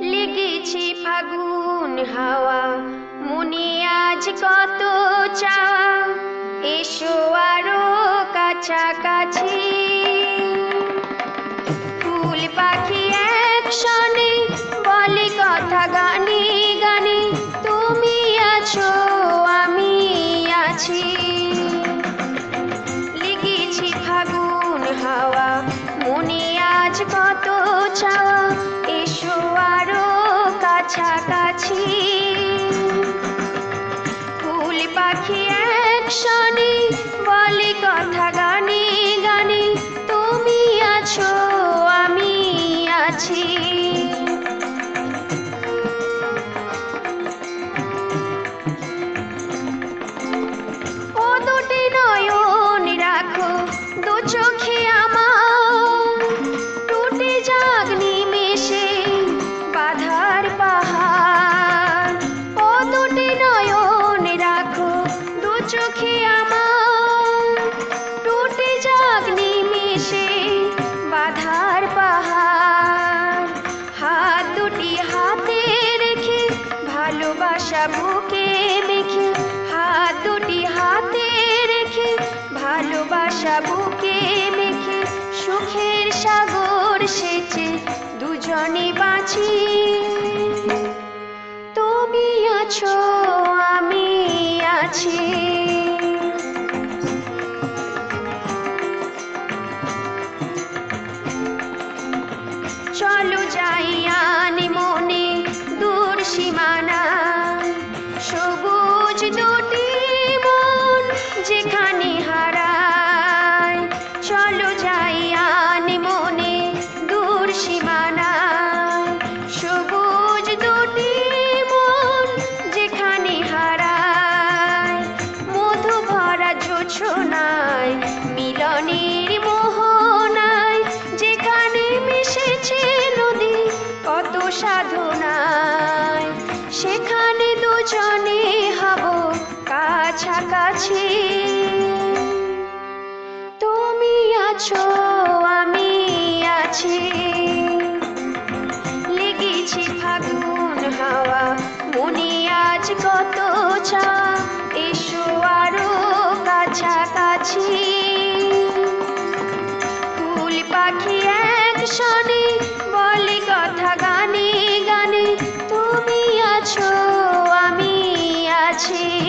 লেগেছে ফাগুন হাওয়া। মনে আজ কত চাওয়া। এসো আরও কাছাকাছি। ফুল পাখি একসনে বলে কথা গানে গানে, তুমি আছো, আমি আছি। লেগেছি ফাগুন হাওয়া। মনে আজ কত চাওয়া। কাছাকাছি। ফুল পাখি একসনে বলে কথা নিমেষে বাধার পাহাড়। হাত দুটি রেখে ভালোবাসা বুকে হাত দুটি রেখে ভালোবাসা বুকে সুখের সাগর তুমি আছো, আমি আছি। जाए সাধনায়। সেখানে দুজনে হব কাছাকাছি। তুমি আছো, আমি আছি। লেগেছে ফাগুন হাওয়া, মনে আজ কত চা। এসো আরও কাছাকাছি। ফুল পাখি একসনে বলে কথা আছি